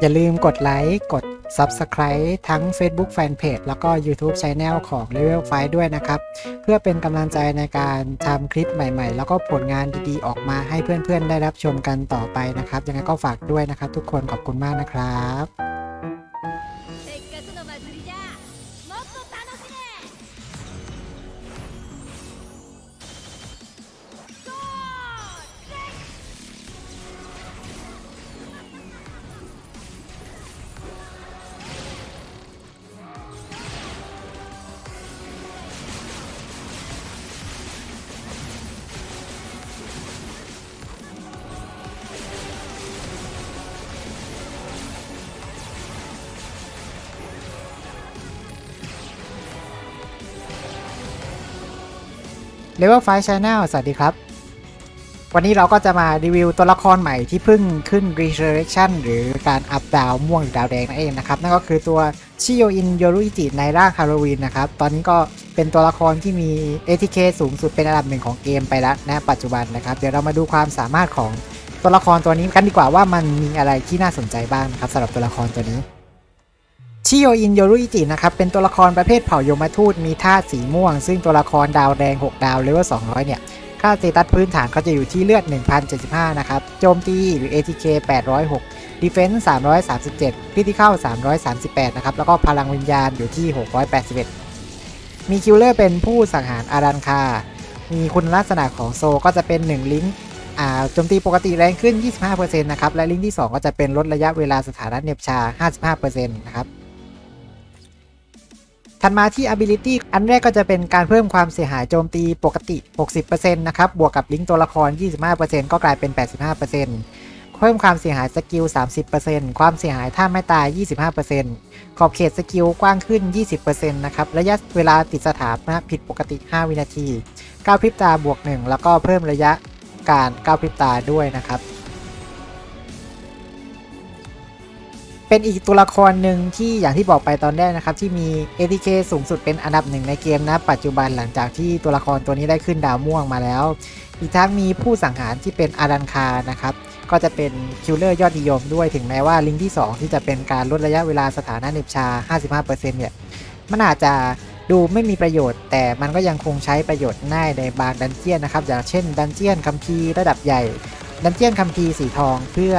อย่าลืมกดไลค์กด Subscribe ทั้ง Facebook Fanpage แล้วก็ YouTube Channel ของ Level 5 ด้วยนะครับ เพื่อเป็นกำลังใจในการทำคลิปใหม่ๆ แล้วก็ผลงานดีๆ ออกมาให้เพื่อนๆ ได้รับชมกันต่อไปนะครับ ยังไงก็ฝากด้วยนะครับทุกคนขอบคุณมากนะครับ เลเวล5 Channel สวัสดีครับ วันนี้เราก็จะมารีวิวตัวละครใหม่ที่เพิ่งขึ้น Resurrection หรือการอัพดาวม่วงหรือดาวแดงนั่นเองนะครับ นั่นก็คือตัวชิโยอินโยรุอิจิในร่างฮาโลวีนนะครับ ตอนนี้ก็เป็นตัวละครที่มี ATK สูงสุดเป็นอันดับหนึ่งของเกมไปแล้วนะปัจจุบันนะครับ เดี๋ยวเรามาดูความสามารถของตัวละครตัวนี้กันดีกว่าว่ามันมีอะไรที่น่าสนใจบ้างครับสำหรับตัวละครตัวนี้ ชิโยอินโยรุอิจินะครับเป็นตัวละครประเภทเผ่ายมทูตมีธาตุสีม่วง ซึ่งตัวละครดาวแดง 6 ดาวเลเวล200 เนี่ย ค่าสเตตัสพื้นฐานเขาจะอยู่ที่เลือด 1075 นะครับ โจมตีหรือ ATK 806 Defense 337 Critical 338 นะครับ แล้วก็พลังวิญญาณอยู่ที่ 681 มีคิลเลอร์เป็นผู้สังหารอารันคา มีคุณลักษณะของโซก็จะเป็น 1 ลิงก์อาโจมตีปกติแรงขึ้น 25%นะครับ และลิงก์ที่ 2 ก็จะเป็นลดระยะเวลาสถานะเนบชา 55%นะครับ ถัดมาที่ ability อันแรกก็จะเป็นการเพิ่มความเสียหายโจมตีปกติ 60%นะครับ บวกกับลิงก์ตัวละคร 25%ก็กลายเป็น 85%เพิ่มความเสียหายสกิล 30%ความเสียหายท่าไม่ตาย 25%ขอบเขตสกิลกว้างขึ้น 20%นะครับ ระยะเวลาติดสถานะผิดปกติ 5 วินาทีก้าวพริบตาบวก 1 แล้วก็เพิ่มระยะการก้าวพริบตาด้วยนะครับ เป็นอีกตัวละครหนึ่งที่อย่างที่บอกไปตอนแรกนะครับ ที่มี ATK สูงสุดเป็นอันดับหนึ่งในเกมนะปัจจุบันหลังจากที่ตัวละครตัวนี้ได้ขึ้นดาวม่วงมาแล้ว อีกทั้งมีผู้สังหารที่เป็นอารันคานะครับก็จะเป็นคิลเลอร์ยอดนิยมด้วยถึงแม้ว่าลิงก์ที่ 2 ที่จะเป็นการลดระยะเวลาสถานะเนบชา 55%เนี่ยมันอาจจะดูไม่มีประโยชน์ แต่มันก็ยังคงใช้ประโยชน์ง่ายในบางดันเจียนนะครับ อย่างเช่นดันเจียนคัมภีระดับใหญ่ ดันเจียนคัมภีสีทองเพื่อ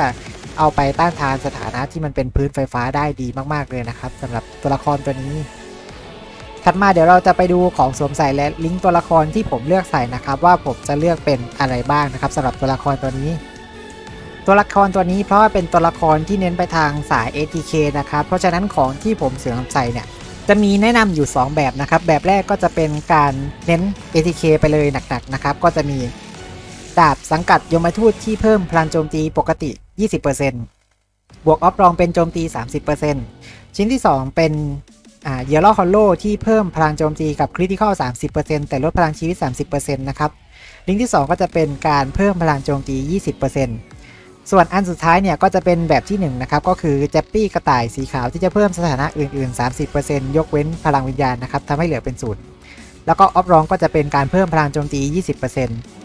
เอาไปต้านทานสถานะที่มันเป็นพื้นไฟฟ้าได้ดีมากๆเลยนะครับสำหรับตัวละครตัวนี้ ถัดมาเดี๋ยวเราจะไปดูของสวมใส่และลิงก์ตัวละครที่ผมเลือกใส่นะครับ ว่าผมจะเลือกเป็นอะไรบ้างนะครับสำหรับตัวละครตัวนี้ ตัวละครตัวนี้เพราะว่าเป็นตัวละครที่เน้นไปทางสาย ATK นะครับเพราะฉะนั้นของที่ผมเสริมใส่เนี่ยจะมีแนะนำอยู่ 2 แบบนะครับ แบบแรกก็จะเป็นการเน้น ATK ไปเลยหนักๆนะครับ ก็จะมีดาบสังกัดยมทูตที่เพิ่มพลังโจมตีปกติ 20%บวกออฟรองเป็นโจมตี 30%ชิ้นที่ 2 เป็นเยลโลฮอลโลที่เพิ่มพลังโจมตีกับคริติคอล30%แต่ลดพลังชีวิต 30%นะครับลิงก์ที่ 2 ก็จะเป็นการเพิ่มพลังโจมตี 20%ส่วนอันสุดท้ายเนี่ยก็จะเป็นแบบที่1นะครับก็คือแจปปี้กระต่ายสีขาวที่จะเพิ่มสถานะอื่น ๆ 30%ยกเว้นพลังวิญญาณนะครับทำให้เหลือเป็นศูนย์แล้วก็ออฟรองก็จะเป็นการเพิ่มพลังโจมตี 20%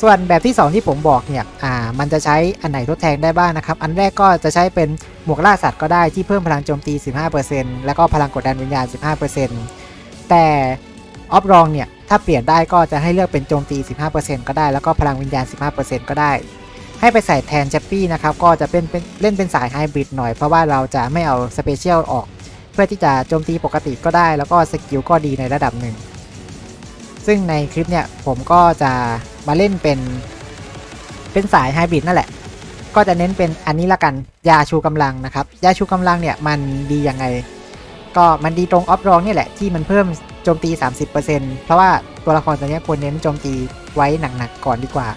ส่วนแบบที่ 2 ที่ผมบอกเนี่ย อ่า มันจะใช้อันไหนทดแทนได้บ้างนะครับ อันแรกก็จะใช้เป็นหมวกล่าสัตว์ก็ได้ที่เพิ่มพลังโจมตี 15%แล้วก็พลังกดดันวิญญาณ 15%แต่ออฟรองเนี่ย ถ้าเปลี่ยนได้ก็จะให้เลือกเป็นโจมตี 15%ก็ได้ แล้วก็พลังวิญญาณ 15%ก็ได้ ให้ไปใส่แทนแจปปี้นะครับ ก็จะเป็นเป็นเล่นเป็นสายไฮบริดหน่อยเพราะว่าเราจะไม่เอาสเปเชียลออก เพื่อที่จะโจมตีปกติก็ได้ แล้วก็สกิลก็ดีในระดับหนึ่ง ซึ่งในคลิปเนี่ยผมก็จะ มาเล่นเป็น เป็นสายไฮบริดนั่นแหละ ก็จะเน้นเป็นอันนี้ละกัน ยาชูกำลังนะครับ ยาชูกำลังเนี่ยมันดียังไง ก็มันดีตรงออฟรองนี่แหละที่มันเพิ่มโจมตี 30%เพราะว่าตัวละครตัวนี้ควรเน้นโจมตีไว้หนักๆก่อนดีกว่า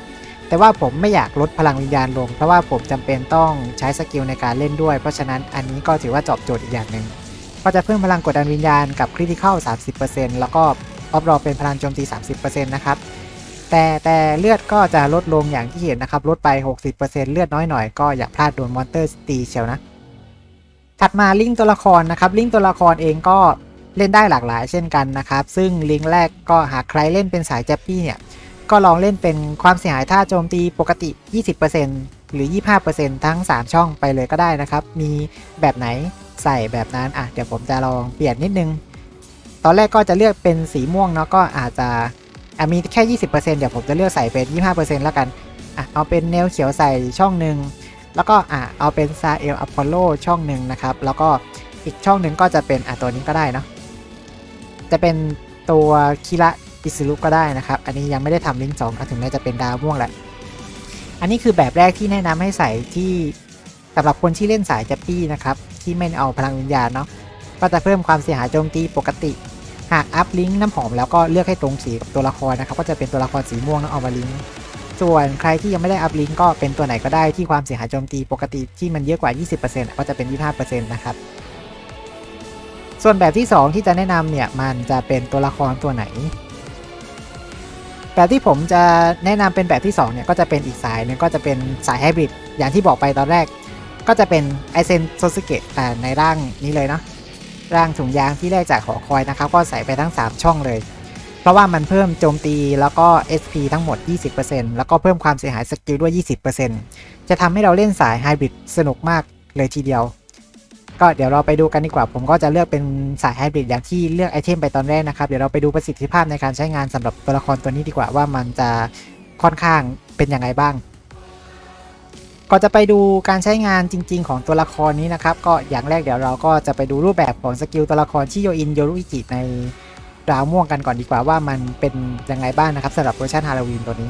แต่ว่าผมไม่อยากลดพลังวิญญาณลง เพราะว่าผมจำเป็นต้องใช้สกิลในการเล่นด้วย เพราะฉะนั้นอันนี้ก็ถือว่าตอบโจทย์อีกอย่างหนึ่งก็จะเพิ่มพลังกดดันวิญญาณกับคริติคอล30%แล้วก็ออฟรองเป็นพลังโจมตี 30%นะครับ แต่แต่เลือดก็จะลดลงอย่างที่เห็นนะครับ ลดไป 60%เลือดน้อยหน่อยก็อย่าพลาดโดนมอนเตอร์ตีเชียวนะ ถัดมาลิงตัวละครนะครับ ลิงตัวละครเองก็เล่นได้หลากหลายเช่นกันนะครับ ซึ่งลิงแรกก็หากใครเล่นเป็นสายแจปปี้เนี่ย ก็ลองเล่นเป็นความเสียหายท่าโจมตีปกติ 20%หรือ 25%ทั้ง 3 ช่องไปเลยก็ได้นะครับ มีแบบไหนใส่แบบนั้นอะเดี๋ยวผมจะลองเปลี่ยนนิดนึง ตอนแรกก็จะเลือกเป็นสีม่วงเนาะก็อาจจะ อะมีแค่ 20%เดี๋ยวผมจะเลือกใส่เป็น 25%แล้วกันอะเอาเป็นแนวเขียวใส่ช่องหนึ่งแล้วก็อะเอาเป็นซาเอลอพอลโลช่องหนึ่งนะครับแล้วก็อีกช่องหนึ่งก็จะเป็นอะตัวนี้ก็ได้เนาะจะเป็นตัวคิระอิสุรุก็ได้นะครับ อันนี้ยังไม่ได้ทำลิงก์สองถึงแม้จะเป็นดาวม่วงแหละ อันนี้คือแบบแรกที่แนะนำให้ใส่ที่สำหรับคนที่เล่นสายจัปปี้นะครับ ที่ไม่เอาพลังวิญญาณเนาะก็จะเพิ่มความเสียหายโจมตีปกติ หากอัพลิงก์น้ำหอมแล้วก็เลือกให้ตรงสีกับตัวละครนะครับก็จะเป็นตัวละครสีม่วงแล้วเอามาลิงก์ส่วนใครที่ยังไม่ได้อัพลิงก์ก็เป็นตัวไหนก็ได้ที่ความเสียหายโจมตีปกติที่มันเยอะกว่า 20%ก็จะเป็น 25%นะครับส่วนแบบที่ 2 ที่จะแนะนำเนี่ยมันจะเป็นตัวละครตัวไหน แบบที่ผมจะแนะนำเป็นแบบที่2เนี่ยก็จะเป็นอีกสายหนึงก็จะเป็นสายไฮบริดอย่างที่บอกไปตอนแรก ก็จะเป็นไอเซนโซสเกะในร่างนี้เลยเนาะ ร่างถุงยางที่ได้จากหอคอยนะครับ ก็ใส่ไปทั้ง 3 ช่องเลย เพราะว่ามันเพิ่มโจมตีแล้วก็ SP ทั้งหมด 20%แล้วก็เพิ่มความเสียหายสกิลด้วย 20%จะทำให้เราเล่นสายไฮบริดสนุกมากเลยทีเดียว ก็เดี๋ยวเราไปดูกันดีกว่า ผมก็จะเลือกเป็นสายไฮบริดอย่างที่เลือกไอเทมไปตอนแรกนะครับ เดี๋ยวเราไปดูประสิทธิภาพในการใช้งานสำหรับตัวละครตัวนี้ดีกว่าว่ามันจะค่อนข้างเป็นยังไงบ้าง ก่อนจะไปดูการใช้งานจริง ๆ ของตัวละครนี้นะครับ ก็อย่างแรกเดี๋ยวเราก็จะไปดูรูปแบบของสกิลตัวละครชิโยอินโยรุอิจิในดาวม่วงกันก่อนดีกว่าว่ามันเป็นยังไงบ้างนะครับสำหรับเวอร์ชันฮาโลวีนตัวนี้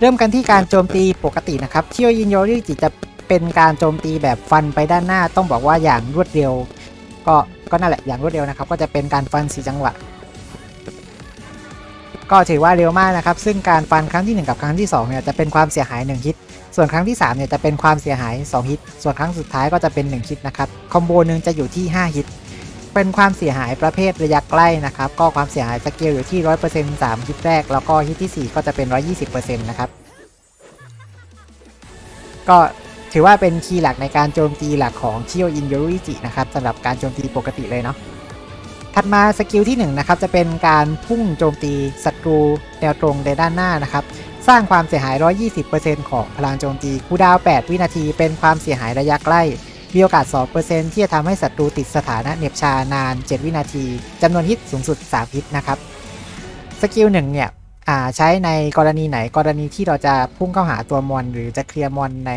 เริ่มกันที่การโจมตีปกตินะครับชิโยอินโยรุอิจิจะเป็นการโจมตีแบบฟันไปด้านหน้าต้องบอกว่าอย่างรวดเร็ว ก็ก็นั่นแหละอย่างรวดเร็วนะครับ ก็จะเป็นการฟันสีจังหวะ ก็ถือว่าเร็วมากนะครับ ซึ่งการฟันครั้งที่ 1 กับครั้งที่2เนี่ยจะเป็นความเสียหาย 1 ฮิต ส่วนครั้งที่3เนี่ยจะเป็นความเสียหาย 2 ฮิต ส่วนครั้งสุดท้ายก็จะเป็น 1 ฮิตนะครับ คอมโบหนึ่งจะอยู่ที่ 5 ฮิต เป็นความเสียหายประเภทระยะใกล้นะครับ ก็ความเสียหายสเกลอยู่ที่ 100% 3 ฮิตแรก แล้วก็ฮิตที่ 4 ก็จะเป็น 120%นะครับ ก็ถือว่าเป็นคีย์หลักในการโจมตีหลักของเชิโออินโยรุอิจินะครับสำหรับการโจมตีปกติเลยเนาะ ถัดมาสกิลที่1นะครับจะเป็นการพุ่งโจมตีศัตรูแนวตรงในด้านหน้านะครับสร้างความเสียหาย 120%ของพลังโจมตีคูดาว 8 วินาที เป็นความเสียหายระยะใกล้ มีโอกาส 2%ที่จะทำให้ศัตรูติดสถานะเหน็บชานาน 7 วินาทีจำนวนฮิตสูงสุด 3 ฮิตนะครับ สกิล1เนี่ยอ่าใช้ในกรณีไหนกรณีที่เราจะพุ่งเข้าหาตัวมอน หรือจะเคลียร์มอนใน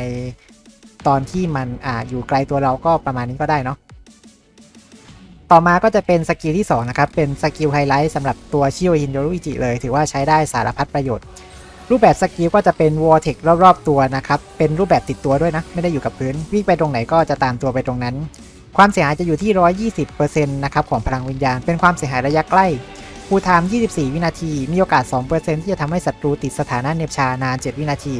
ตอนที่มันอ่าอยู่ไกลตัวเราก็ประมาณนี้ก็ได้เนาะ ต่อมาก็จะเป็นสกิลที่ 2 นะครับ เป็นสกิลไฮไลท์สำหรับตัวชิโอฮินโยรุอิจิเลย ถือว่าใช้ได้สารพัดประโยชน์ รูปแบบสกิลก็จะเป็นวอ r เทครอบๆตัวนะครับ เป็นรูปแบบติดตัวด้วยนะ ไม่ได้อยู่กับพื้น วิ่งไปตรงไหนก็จะตามตัวไปตรงนั้น ความเสียหายจะอยู่ที่ 120%นะครับของพลังวิญญาณ เป็นความเสียหายระยะใกล้ฟูลไทม์24 วินาที มีโอกาส 2%ที่จะทำให้ศัตรูติดสถานะเนบชานาน 7 วินาที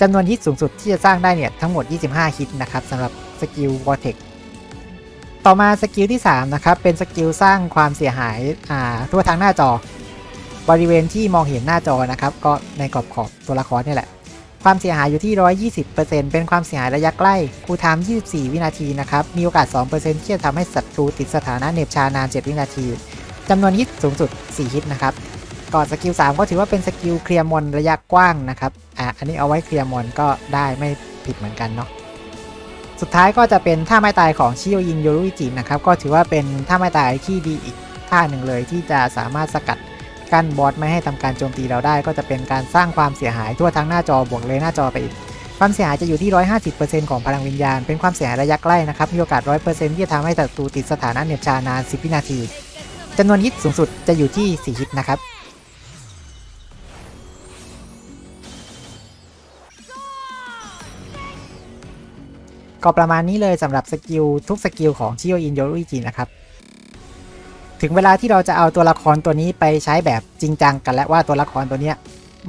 จำนวนฮิตสูงสุดที่จะสร้างได้เนี่ยทั้งหมด 25 ฮิตนะครับสำหรับสกิลวอ r เทค ต่อมาสกิลที่3นะครับเป็นสกิลสร้างความเสียหายอ่าทั่วทั้งหน้าจอบริเวณที่มองเห็นหน้าจอนะครับก็ในกรอบขอบตัวละครนี่แหละ ความเสียหายอยู่ที่ 120%เป็นความเสียหายระยะใกล้คูลไทม์24 วินาทีนะครับมีโอกาส 2%ที่จะทำให้ศัตรูติดสถานะเหน็บชานาน 7 วินาทีจำนวนฮิตสูงสุด 4 ฮิตนะครับก่อนสกิล3ก็ถือว่าเป็นสกิลเคลียร์มอนระยะกว้างนะครับอ่าอันนี้เอาไว้เคลียร์มอนก็ได้ไม่ผิดเหมือนกันเนาะ สุดท้ายก็จะเป็นท่าไม้ตายของชิโยยินโยรุอิจินะครับ ก็ถือว่าเป็นท่าไม้ตายที่ดีอีกท่าหนึ่งเลย ที่จะสามารถสกัดกั้นบอสไม่ให้ทำการโจมตีเราได้ ก็จะเป็นการสร้างความเสียหายทั่วทั้งหน้าจอบวกเลยหน้าจอไปอีกความเสียหายจะอยู่ที่ 150%ของพลังวิญญาณ เป็นความเสียหายระยะใกล้นะครับ มีโอกาส 100%ที่จะทำให้ศัตรูติดสถานะเหน็บชานาน 10 วินาทีจำนวนฮิตสูงสุดจะอยู่ที่ 4 ฮิตนะครับ ก็ประมาณนี้เลยสำหรับสกิลทุกสกิลของชิโยอินโยรุจินะครับ ถึงเวลาที่เราจะเอาตัวละครตัวนี้ไปใช้แบบจริงจังกันแล้วว่าตัวละครตัวเนี้ย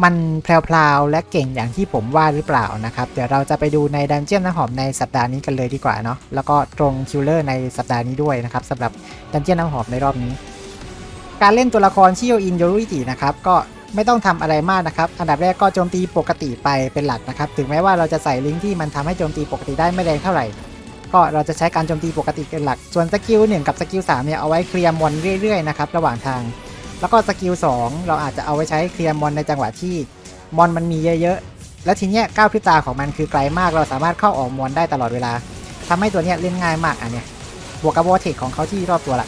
มันแพรวๆและเก่งอย่างที่ผมว่าหรือเปล่านะครับ เดี๋ยวเราจะไปดูในดันเจียนน้ำหอมในสัปดาห์นี้กันเลยดีกว่าเนาะแล้วก็ตรงคิลเลอร์ในสัปดาห์นี้ด้วยนะครับสำหรับดันเจียนน้ำหอมในรอบนี้ การเล่นตัวละครชิโยอินโยรุจินะครับก็ ไม่ต้องทำอะไรมากนะครับ อันดับแรกก็โจมตีปกติไปเป็นหลักนะครับ ถึงแม้ว่าเราจะใส่ลิงก์ที่มันทำให้โจมตีปกติได้ไม่แรงเท่าไหร่ ก็เราจะใช้การโจมตีปกติเป็นหลัก ส่วนสกิลหนึ่งกับสกิลสามเนี่ยเอาไว้เคลียร์มอนเรื่อยๆนะครับระหว่างทาง แล้วก็สกิล2เราอาจจะเอาไว้ใช้เคลียร์มอนในจังหวะที่มอนมันมีเยอะๆ แล้วทีเนี้ยก้าวพริบตาของมันคือไกลมาก เราสามารถเข้าออกมอนได้ตลอดเวลาทำให้ตัวเนี้ยเล่นง่ายมากอันเนี้ยบวกกับวอเทคของเขาที่รอบตัวละ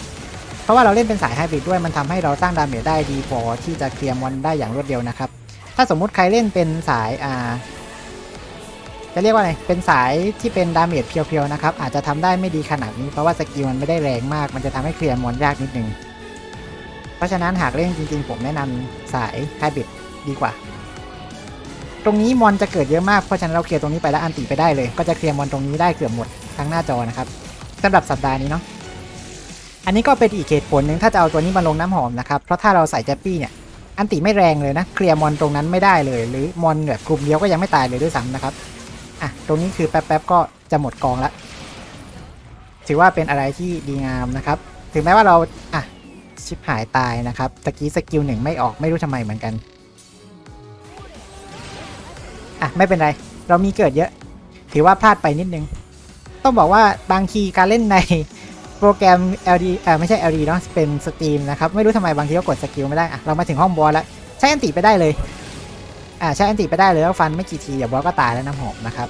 เพราะว่าเราเล่นเป็นสายไฮบริดด้วยมันทำให้เราสร้างดาเมจได้ดีพอที่จะเคลียร์มอนได้อย่างรวดเร็วนะครับ ถ้าสมมุติใครเล่นเป็นสายอ่าจะเรียกว่าอะไร เป็นสายที่เป็นดาเมจเพียวๆนะครับ อาจจะทำได้ไม่ดีขนาดนี้เพราะว่าสกิลมันไม่ได้แรงมาก มันจะทำให้เคลียร์มอนยากนิดนึง เพราะฉะนั้นหากเล่นจริงๆ ผมแนะนำสายไฮบริดดีกว่า ตรงนี้มอนจะเกิดเยอะมาก เพราะฉะนั้นเราเคลียร์ตรงนี้ไปแล้วอันติไปได้เลย ก็จะเคลียร์มอนตรงนี้ได้เกือบหมดทั้งหน้าจอนะครับสำหรับสัปดาห์นี้เนาะ อันนี้ก็เป็นอีกเหตุผลหนึ่งถ้าจะเอาตัวนี้มาลงน้ำหอมนะครับ เพราะถ้าเราใส่แจปปี้เนี่ย อันติไม่แรงเลยนะ เคลียร์มอนตรงนั้นไม่ได้เลย หรือมอนแบบกลุ่มเดียวก็ยังไม่ตายเลยด้วยซ้ำนะครับ อะ ตรงนี้คือแป๊บๆก็จะหมดกองละ ถือว่าเป็นอะไรที่ดีงามนะครับ ถึงแม้ว่าเรา อะ ชิบหายตายนะครับ ตะกี้สกิลหนึ่งไม่ออกไม่รู้ทำไมเหมือนกัน อะ ไม่เป็นไร เรามีเกิดเยอะ ถือว่าพลาดไปนิดนึง ต้องบอกว่าบางทีการเล่นใน โปรแกรม LD เอ่อไม่ใช่ LD เนาะเป็นสตรีมนะครับ ไม่รู้ทำไมบางทีก็กดสกิลไม่ได้อะเรามาถึงห้องบอสแล้ว ใช้อันติไปได้เลย อ่าใช้อันติไปได้เลยแล้วฟันไม่กี่ทีเดี๋ยวบอสก็ตายแล้วน้ำหอมนะครับ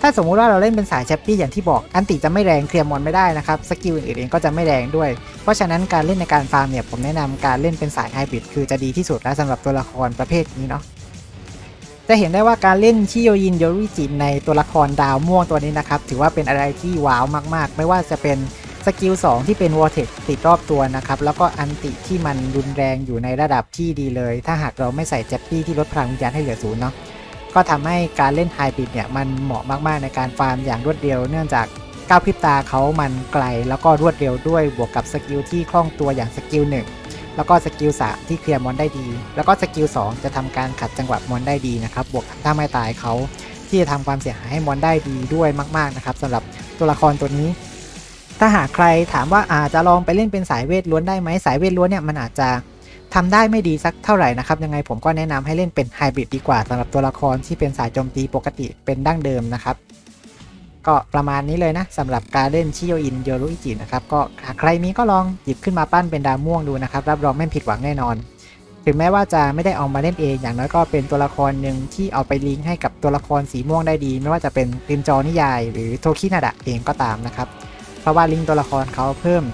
ถ้าสมมุติว่าเราเล่นเป็นสายแชปปี้อย่างที่บอกอันติจะไม่แรงเคลียร์มอนไม่ได้นะครับสกิลอื่นๆเองก็จะไม่แรงด้วย เพราะฉะนั้นการเล่นในการฟาร์มเนี่ยผมแนะนำการเล่นเป็นสายไฮบริดคือจะดีที่สุดแล้วสำหรับตัวละครประเภทนี้เนาะ จะเห็นได้ว่าการเล่นชิโยยินโยริจิในตัวละครดาวม่วงตัวนี้นะครับ ถือว่าเป็นอะไรที่ว้าวมากๆ ไม่ว่าจะเป็นสกิล2ที่เป็นวอร์เทกติดรอบตัวนะครับ แล้วก็อันติที่มันรุนแรงอยู่ในระดับที่ดีเลย ถ้าหากเราไม่ใส่แจ็ปปี้ที่ลดพลังวิญญาณให้เหลือศูนย์เนาะก็ทำให้การเล่นไฮบริดเนี่ยมันเหมาะมากๆในการฟาร์มอย่างรวดเร็วเนื่องจากก้าวพริบตาเขามันไกล แล้วก็รวดเร็วด้วยบวกกับสกิลที่คล่องตัวอย่างสกิลหนึ่ง แล้วก็สกิล3ที่เคลียร์มอนได้ดี แล้วก็สกิล2จะทำการขัดจังหวะมอนได้ดีนะครับ บวกถ้าไม่ตายเขาที่จะทำความเสียหายให้มอนได้ดีด้วยมาก ๆนะครับสำหรับตัวละครตัวนี้ ถ้าหากใครถามว่าอาจจะลองไปเล่นเป็นสายเวทล้วนได้ไหมสายเวทล้วนเนี่ยมันอาจจะทำได้ไม่ดีสักเท่าไหร่นะครับ ยังไงผมก็แนะนำให้เล่นเป็นไฮบริดดีกว่าสำหรับตัวละครที่เป็นสายโจมตีปกติเป็นดั้งเดิมนะครับ ก็ประมาณนี้เลยนะสำหรับการเล่นชิโยอินโยรุอิจินะครับก็หากใครมีก็ลองหยิบขึ้นมาปั้นเป็นดาวม่วงดูนะครับ รับรองไม่ผิดหวังแน่นอน ถึงแม้ว่าจะไม่ได้เอามาเล่นเอง อย่างน้อยก็เป็นตัวละครหนึ่งที่เอาไปลิงก์ให้กับตัวละครสีม่วงได้ดี ไม่ว่าจะเป็นริมจอนิยาย หรือโทคินาดะเองก็ตามนะครับเพราะว่าลิงก์ตัวละครเขาเพิ่ม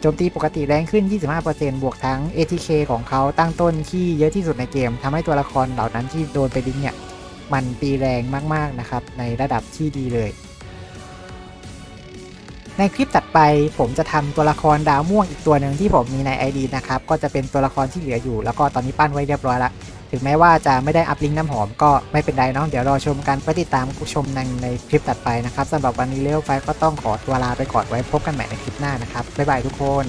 โจมตีปกติแรงขึ้น 25%บวกทั้ง ATK ของเขาตั้งต้นที่เยอะที่สุดในเกมทำให้ตัวละครเหล่านั้นที่โดนไปลิงก์เนี่ย มันตีแรงมากๆนะครับ ในระดับที่ดีเลย ในคลิปตัดไปผมจะทำตัวละครดาวม่วงอีกตัวหนึ่งที่ผมมีใน ID นะครับ ก็จะเป็นตัวละครที่เหลืออยู่ แล้วก็ตอนนี้ปั้นไว้เรียบร้อยล้วถึงแม้ว่าจะไม่ได้อัพลิงก์น้ำหอมก็ไม่เป็นไรเนาะเดี๋ยวรอชมกันไปติดตามชมในในคลิปตัดไปนะครับสำหรับวันนี้เลี้ยวไฟก็ต้องขอตัวลาไปก่อนไว้พบกันใหม่ในคลิปหน้านะครับบ๊ายบายทุกคน